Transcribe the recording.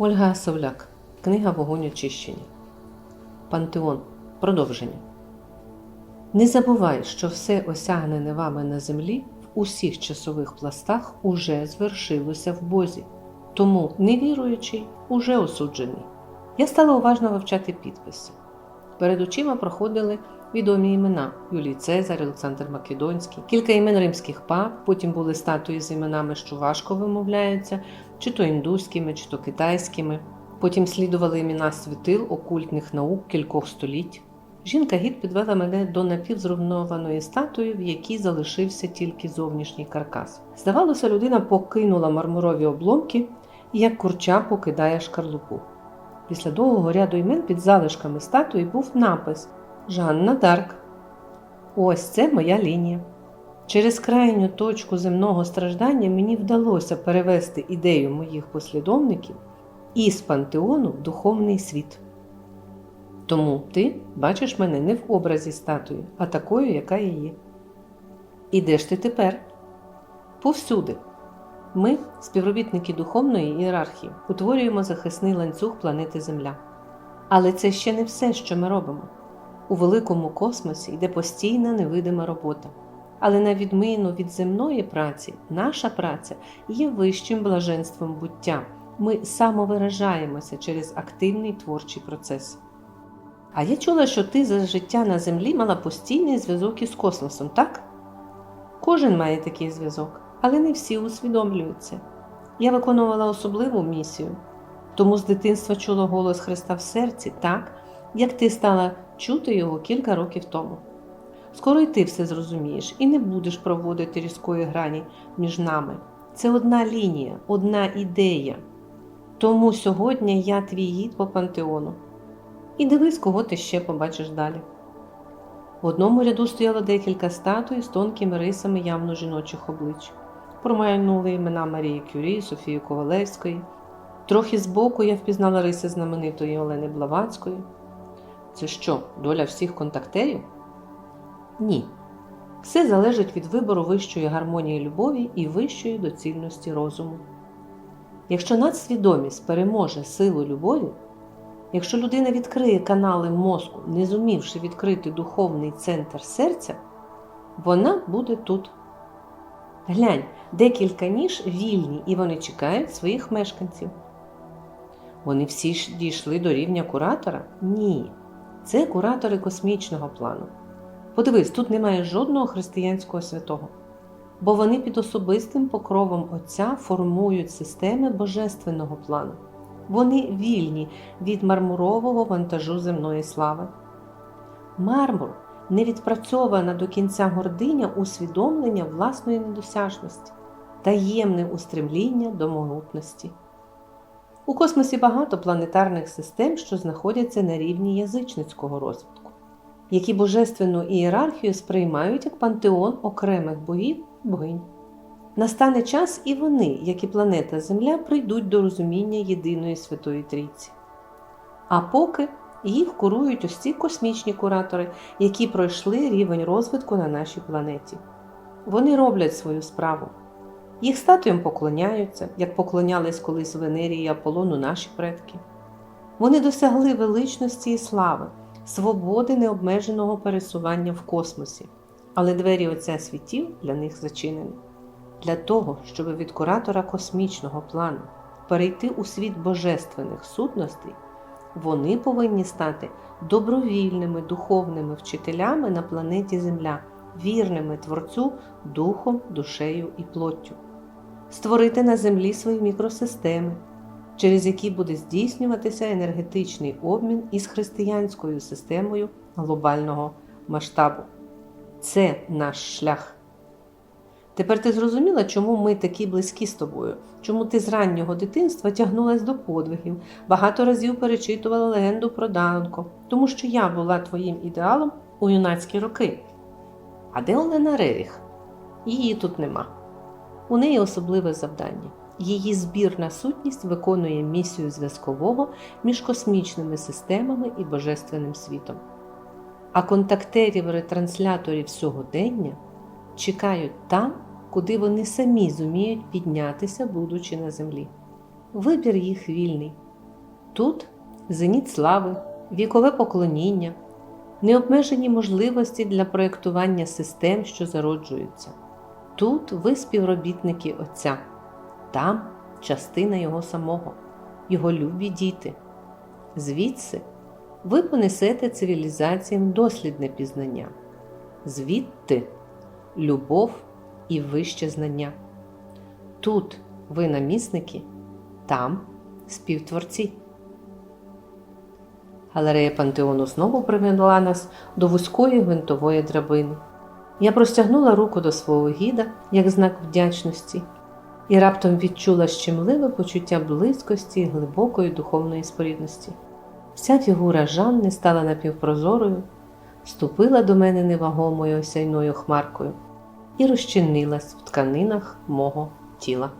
Ольга Савляк. Книга Вогонь очищення. Пантеон. Продовження. Не забувай, що все осягнене вами на землі в усіх часових пластах уже звершилося в Бозі. Тому невіруючий уже осуджений. Я стала уважно вивчати підписи. Перед очима проходили відомі імена Юлій Цезар, Олександр Македонський, кілька імен римських пап, потім були статуї з іменами, що важко вимовляються, чи то індуськими, чи то китайськими. Потім слідували імена світил, окультних наук кількох століть. Жінка гід підвела мене до напівзруйнованої статуї, в якій залишився тільки зовнішній каркас. Здавалося, людина покинула мармурові обломки і як курча покидає шкарлупу. Після довгого ряду імен під залишками статуї був напис Жанна Дарк. Ось це моя лінія. Через крайню точку земного страждання мені вдалося перевести ідею моїх послідовників із пантеону в духовний світ. Тому ти бачиш мене не в образі статуї, а такою, яка я є. І де ж ти тепер? Повсюди. Ми, співробітники духовної ієрархії, утворюємо захисний ланцюг планети Земля. Але це ще не все, що ми робимо. У великому космосі йде постійна невидима робота. Але на відміну від земної праці, наша праця є вищим блаженством буття. Ми самовиражаємося через активний творчий процес. А я чула, що ти за життя на землі мала постійний зв'язок із космосом, так? Кожен має такий зв'язок, але не всі усвідомлюють це. Я виконувала особливу місію, тому з дитинства чула голос Христа в серці так, як ти стала чути його кілька років тому. Скоро й ти все зрозумієш і не будеш проводити різкої грані між нами. Це одна лінія, одна ідея. Тому сьогодні я твій гід по пантеону. І дивись, кого ти ще побачиш далі. В одному ряду стояло декілька статуй з тонкими рисами явно жіночих облич. Промайнули імена Марії Кюрі, Софії Ковалевської. Трохи збоку я впізнала риси знаменитої Олени Блаватської. Це що, доля всіх контактерів? Ні. Все залежить від вибору вищої гармонії любові і вищої доцільності розуму. Якщо надсвідомість переможе силу любові, якщо людина відкриє канали мозку, не зумівши відкрити духовний центр серця, вона буде тут. Глянь, декілька ніж вільні і вони чекають своїх мешканців. Вони всі дійшли до рівня куратора? Ні. Це куратори космічного плану. Подивись, тут немає жодного християнського святого, бо вони під особистим покровом Отця формують системи божественного плану. Вони вільні від мармурового вантажу земної слави. Мармур не відпрацьована до кінця гординя усвідомлення власної недосяжності, таємне устремління до могутності. У космосі багато планетарних систем, що знаходяться на рівні язичницького розвитку, які божественну ієрархію сприймають як пантеон окремих богів богинь. Настане час і вони, як і планета Земля, прийдуть до розуміння єдиної Святої Трійці. А поки їх курують ось ці космічні куратори, які пройшли рівень розвитку на нашій планеті. Вони роблять свою справу. Їх статуям поклоняються, як поклонялись колись Венері і Аполлону наші предки. Вони досягли величності і слави, свободи необмеженого пересування в космосі, але двері Отця світів для них зачинені. Для того, щоб від куратора космічного плану перейти у світ божественних сутностей, вони повинні стати добровільними духовними вчителями на планеті Земля, вірними Творцю духом, душею і плоттю, створити на землі свої мікросистеми, через які буде здійснюватися енергетичний обмін із християнською системою глобального масштабу. Це наш шлях. Тепер ти зрозуміла, чому ми такі близькі з тобою, чому ти з раннього дитинства тягнулась до подвигів, багато разів перечитувала легенду про Данко, тому що я була твоїм ідеалом у юнацькі роки. А де Олена Реріх? Її тут нема. У неї особливе завдання. Її збірна сутність виконує місію зв'язкового між космічними системами і божественним світом. А контактерів-ретрансляторів сьогодення чекають там, куди вони самі зуміють піднятися, будучи на землі. Вибір їх вільний, Тут зеніт слави, вікове поклоніння, необмежені можливості для проєктування систем, що зароджуються. Тут ви співробітники Отця, там частина Його самого, Його любі діти. Звідси ви понесете цивілізаціям дослідне пізнання, звідти любов і вище знання. Тут ви намісники, там співтворці. Галерея пантеону знову привела нас до вузької гвинтової драбини. Я простягнула руку до свого гіда як знак вдячності і раптом відчула щемливе почуття близькості і глибокої духовної спорідності. Вся фігура Жанни стала напівпрозорою, ступила до мене невагомою осяйною хмаркою і розчинилась в тканинах мого тіла.